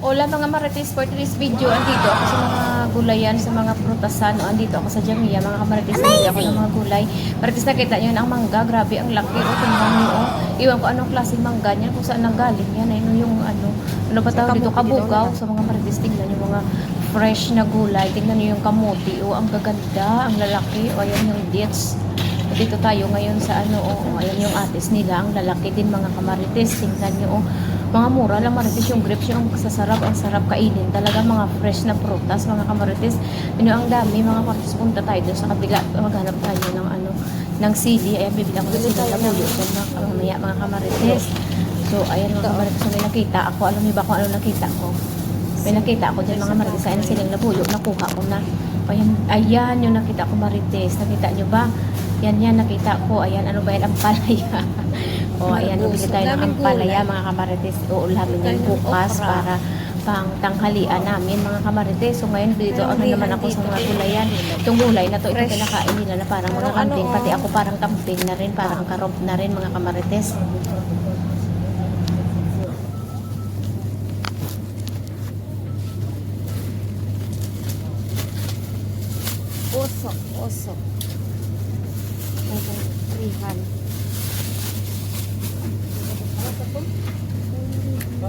Hola mga marites for today's video. Andito ako sa mga gulayan, sa mga prutasan. O, andito ako sa Jamia. Mga kamarites, hindi ako ng mga gulay. Marites, nakita nyo ang mangga. Grabe, ang laki. O, tingnan nyo. O. Iwan ko anong klaseng mangga niya. Kung saan nanggaling yan. Ano yung ano. Ano ba tawag dito? Kabugaw. Sa mga marites, tingnan nyo mga fresh na gulay. Tingnan nyo yung kamuti. O, ang gaganda. Ang lalaki. O, ayan yung dates. Dito tayo ngayon sa ano, o, ayan yung atis nila. Ang lalaki din mga kamarites. Tingnan nyo, o. Mga mura lang marites yung grapes yung sasarap, ang sarap kainin. Talaga mga fresh na prutas, mga kamarites. Ano ang dami, mga kamarites. Punta tayo doon sa kabila. Maghanap tayo ng ano, ng sili. Ayan, bibili ako ng sili na buyo. So, mga, mamaya, mga kamarites. So, ayan mga kamarites. So, may nakita ako. Alam niyo ba kung ano nakita ko? May nakita ako dyan mga marites. Ayan silang labuyo. Nakuha ko na. Ayan, ayan yung nakita ko marites. Nakita nyo ba? Yan yan nakita ko. Ayan, ano ba yan? Ang palaya. o, ayan, bibili tayo ng ampalaya mga kamarites. Uulamin yan bukas para pang tanghalian namin mga kamarites. So ngayon dito ano naman ako sa mga gulayan. Itong gulay na to, ito kinakain nila na parang mga kambing. Pati ako parang kambing na rin, parang karob na rin mga kamarites. Usok, usok. Hanggang trihan.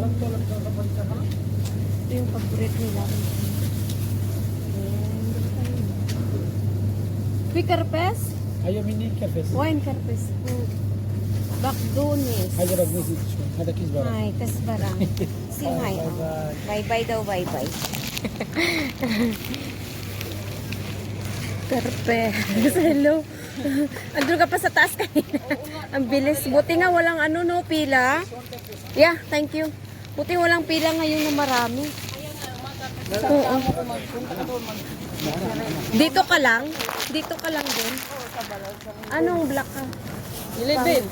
Ito yung paborito nila. Uy, karpes? Ayaw, hindi karpes. Wine karpes. Hmm. Bakdones. Hadi ragnis ito. Hadi kisbara. Ay, kasbara. Singay. Bye-bye daw, bye-bye. Karpes. Hello. Andun ka pa sa taas kanina. Ang bilis. Buti nga walang ano no, pila. Yeah, thank you. Buti walang pila ngayon na marami. Oo. Dito ka lang? Dito ka lang din? Anong black ka? Ilibin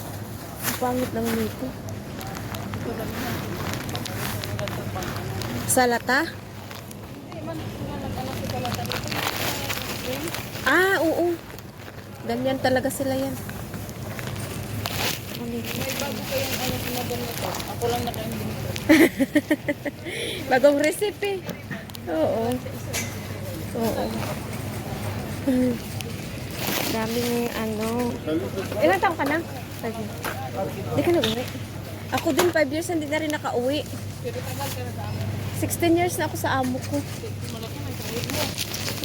Ang pangit lang nito. Salata? Ah, oo. Ganyan talaga sila yan. May bago ko yung ano sinabi nito Ako lang nakain dito Bagong recipe. Oo. Oo. Daming ano. Ilan taong ka na? Hindi ka na-uwi. Ako din, 5 years hindi na rin nakauwi. 16 years na ako sa amo ko.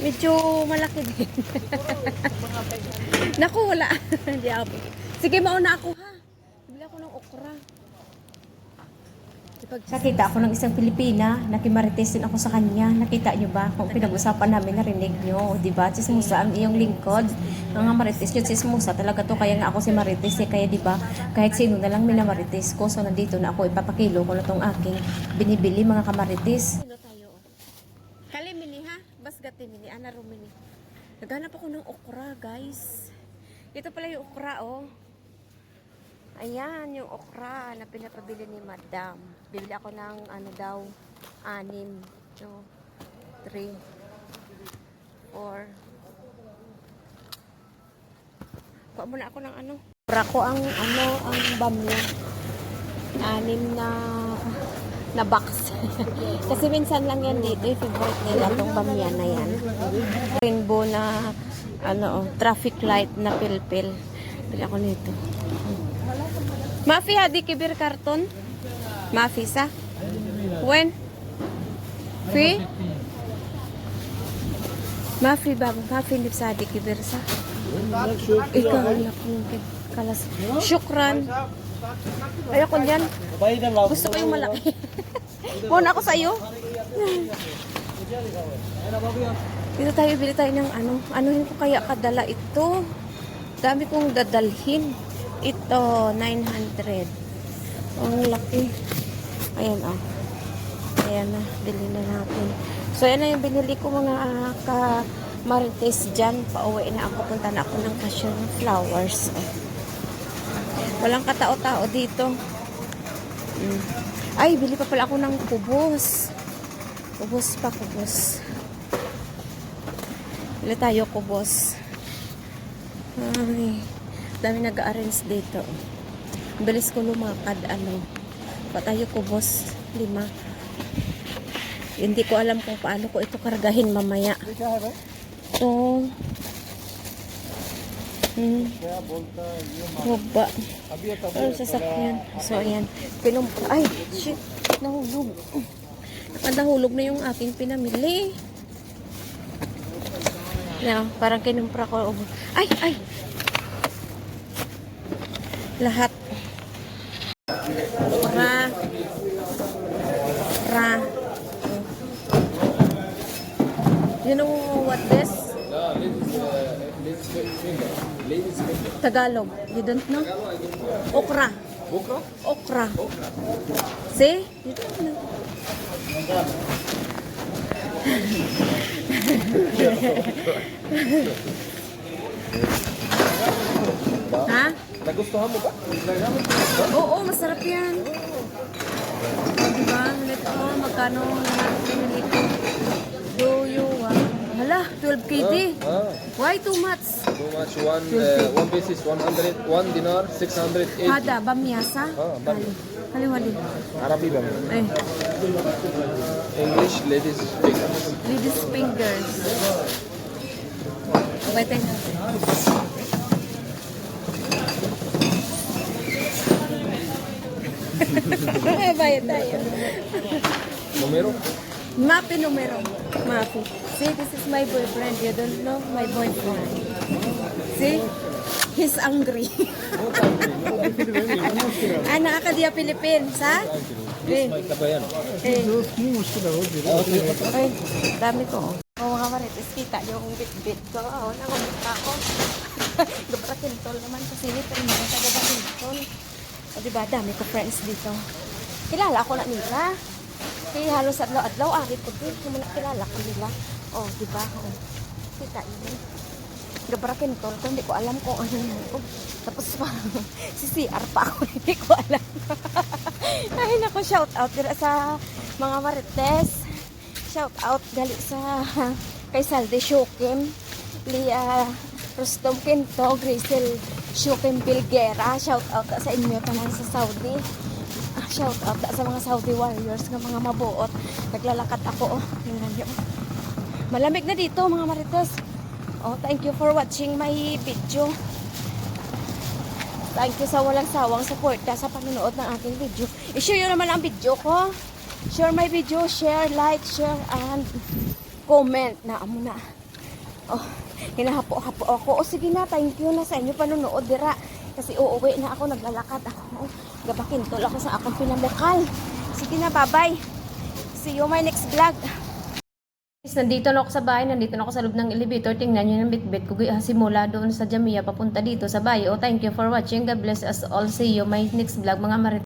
Medyo malaki din. Naku, wala. Hindi ako. Sige, mauna ako ha. Bili ako ng okra. Nakita ako ng isang Pilipina, nakimarites din ako sa kanya. Nakita nyo ba? Kung pinag-usapan namin, narinig nyo. Di ba? Chismusa ang iyong lingkod. Mga marites yun, chismusa talaga to. Kaya nga ako si marites eh. Kaya di ba? Kahit sino na lang minamarites ko. So nandito na ako, ipapakilo ko na tong aking binibili mga kamarites. Sino tayo? Kalimini ha? Basgati mini, ana rumini. Naghanap ako ng okra, guys. Ito pala yung okra, oh. Ayan, yung okra na pinapabili ni Madam. Bibili ako ng ano daw, anim. So, three, four. Kuha muna ako ng ano. Okra ko ang ano, ang bamya. Anim na na box. Kasi minsan lang yan dito, yung favorite nila, tong bamya na yan. Rainbow na, ano, traffic light na pilpil. Bili ako nito. Mafi hadi kibir karton? Mafisa? When? Free? Mafi baba, mafi nip sadik ibersa. Ikaw anak mungkin kalas. Syukran. Ayoko diyan. Gusto ko yung malaki. Muna ako sa iyo. Dito tayo, bili tayo ng ano. Anuhin ko kaya kadala ito. Dami kong dadalhin. Ito, 900. Ang laki. Ayan, oh. Ayan na, bili na natin. So, yan na yung binili ko mga uh, ka marites dyan. Pauwi na ako. Punta na ako ng cashew flowers. Oh. Walang katao-tao dito. Mm. Ay, bili pa pala ako ng kubos. Kubos pa, kubos. Bili tayo kubos. Ay, dami nag-arrange dito. Bilis ko lumakad, ano. Pa tayo kubos, lima. Hindi ko alam kung paano ko ito kargahin mamaya. Ito. Hmm. Huwag? Ano sasakyan? So, ayan. Pinum... Ay, shit. Nahulog. Nakadahulog na yung aking pinamili. Na, parang kinumpra ko. Ay, ay! Lahat. You know what this? Tagalog. You don't know? Okra. Okra? Okra. See? You don't know. ha? Nagustuhan mo ba? Oo, masarap yan. Diba? Like, oh, magkano lahat you Hala, 12 KD. Ah, Why too much? too much. One, uh, one piece is 100, one dinar, 680. Hada, bamyasa? Ah, bami. Hali-hali. Arabi ba? Eh, English, ladies, fingers. ladies fingers. Tayo natin. Bayad tayo. Numero? Mapi numero. Mapi. See, this is my boyfriend. You don't know my boyfriend. See? He's angry. ah, nakakadia Philippines, ha? Eh, eh. Ay, dami ko. Oh, mga marites, kita yung bit-bit ko. Oh, nangumunta ako. Gabra kintol naman kasi nito yung mga taga kintol. O, diba, dami ko friends dito. Kilala ko na nila. Kaya halos adlaw-adlaw, ari ko din. Kung na kilala ko nila. Oh, diba? Oh, kita yun. Gabra kintol ko, hindi ko alam kung ano yun. Oh, tapos parang si CR pa ako, hindi ko alam. Ay, naku, shout out dira sa mga marites. Shout out gali sa kay Salde Shokim, Lia Rustom Quinto, Grisel Shokim Bilgera. Shout out sa inyo tanan sa Saudi. Ah, Shout out sa mga Saudi warriors nga mga mabuot. Naglalakad ako. Oh. Malamig na dito mga marites. Oh, thank you for watching my video. Thank you sa walang sawang suporta sa panonood ng aking video. I-share nyo naman ang video ko. Share my video, share, like, share, and comment na amo na. Oh, hinahapo-hapo ako. O sige na, thank you na sa inyo panonood dira. Kasi uuwi na ako, naglalakad ako. Oh, gabakintol ako sa akong pinamukal. Sige na, bye-bye. See you my next vlog. Nandito na ako sa bahay, nandito na ako sa loob ng elevator. Tingnan nyo yung bitbit ko. Simula doon sa Jamia, papunta dito sa bahay. Oh, thank you for watching. God bless us all. See you my next vlog, mga marit.